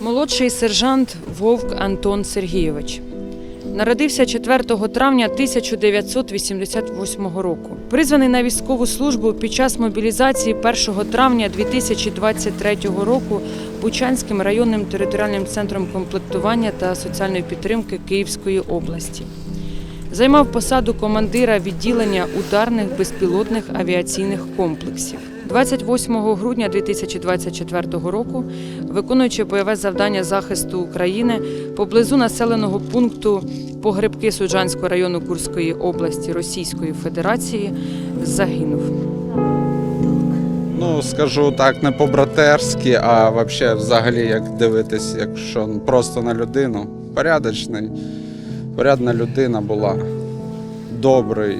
Молодший сержант Вовк Антон Сергійович. Народився 4 травня 1988 року. Призваний на військову службу під час мобілізації 1 травня 2023 року Бучанським районним територіальним центром комплектування та соціальної підтримки Київської області. Займав посаду командира відділення ударних безпілотних авіаційних комплексів. 28 грудня 2024 року, виконуючи бойове завдання захисту України поблизу населеного пункту Погребки Суджанського району Курської області Російської Федерації, загинув. Ну, скажу так, не по-братерськи, а вообще, взагалі, як дивитись, якщо просто на людину. Порядочний, порядна людина була. Добрий,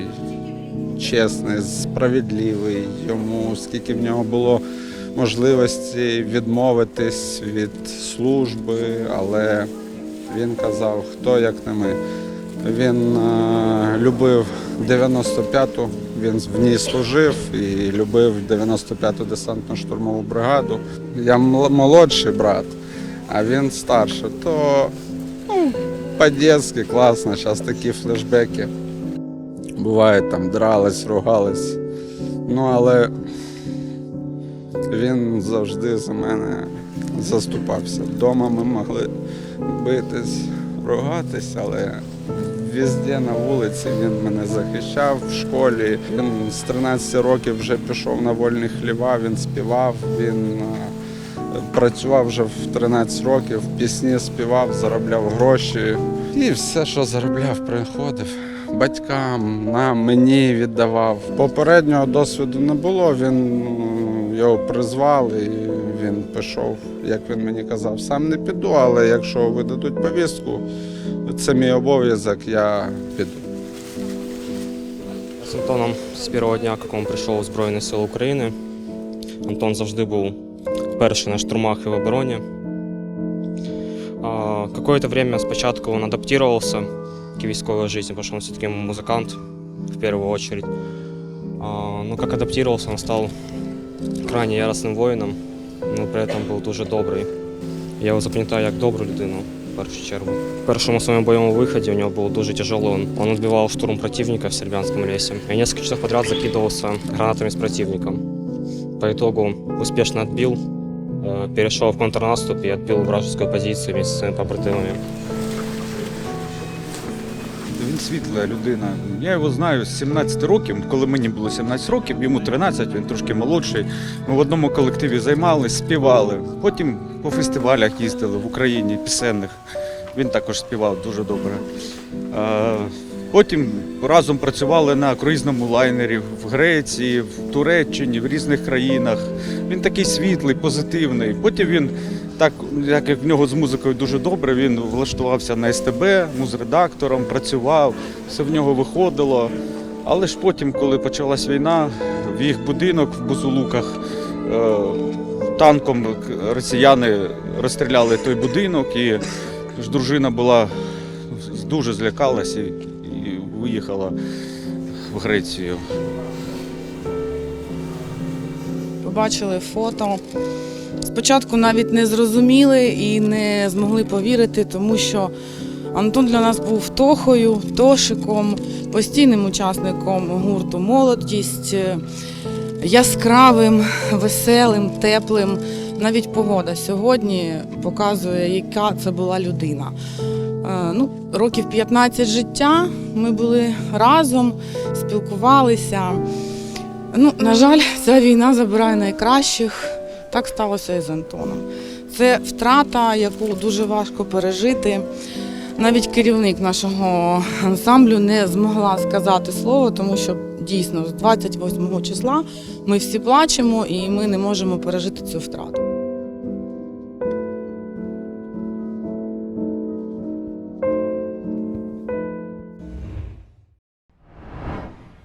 чесний, справедливий. Йому скільки в нього було можливості відмовитись від служби, але він казав, хто як не ми. Він е, любив 95-ту, він в ній служив і любив 95-ту десантну штурмову бригаду. Я молодший брат, а він старший. То ну, по-дєцьки класно, зараз такі флешбеки. Буває, там дрались, ругались. Ну, але він завжди за мене заступався. Дома ми могли битись, ругатись, але везде на вулиці він мене захищав в школі. Він з 13 років вже пішов на вольні хліва, він співав, він е, працював вже в 13 років, пісні співав, заробляв гроші. І все, що заробляв, приходив. Батькам, нам, мені віддавав. Попереднього досвіду не було. Він ну, його призвали, і він пішов, як він мені казав, сам не піду, але якщо видадуть повістку, це мій обов'язок, я піду. З Антоном з першого дня, як він прийшов у Збройні Сили України. Антон завжди був перший на штурмах і в обороні. А, Какое-то время спочатку він адаптувався к військовой жизни, потому что он все-таки музыкант в первую очередь. А, Но как адаптировался, он стал крайне яростним воїном, но при этом був дуже добрий. Я його запам'ятаю як добру людину в першу чергу. В першому своєму бойовому виході у нього було дуже тяжело. Он, он отбивал штурм противника в Сербянском лесе. И несколько часов подряд закидывался гранатами с противником. По итогу успешно отбил, э, Перешел в контрнаступ и отбил вражескую позицию вместе с своими побратимами. Він світла людина. Я його знаю з 17 років, коли мені було 17 років, йому 13, він трошки молодший. Ми в одному колективі займалися, співали. Потім по фестивалях їздили в Україні, пісенних. Він також співав дуже добре. Потім разом працювали на круїзному лайнері в Греції, в Туреччині, в різних країнах. Він такий світлий, позитивний. Потім він, так як в нього з музикою дуже добре, він влаштувався на СТБ, музредактором, працював, все в нього виходило. Але ж потім, коли почалась війна, в їх будинок в Бузулуках е, танком росіяни розстріляли той будинок, і ж дружина була дуже і виїхала в Грецію. побачили фото. Спочатку навіть не зрозуміли і не змогли повірити, тому що Антон для нас був тохою, тошиком, постійним учасником гурту Молодість, е, яскравим, веселим, теплим. Навіть погода сьогодні показує, яка це була людина. Е, Ну, років 15 життя ми були разом, спілкувалися. Ну, на жаль, ця війна забирає найкращих. Так сталося і з Антоном. Це втрата, яку дуже важко пережити. Навіть керівник нашого ансамблю не змогла сказати слово, тому що дійсно з 28 числа ми всі плачемо і ми не можемо пережити цю втрату.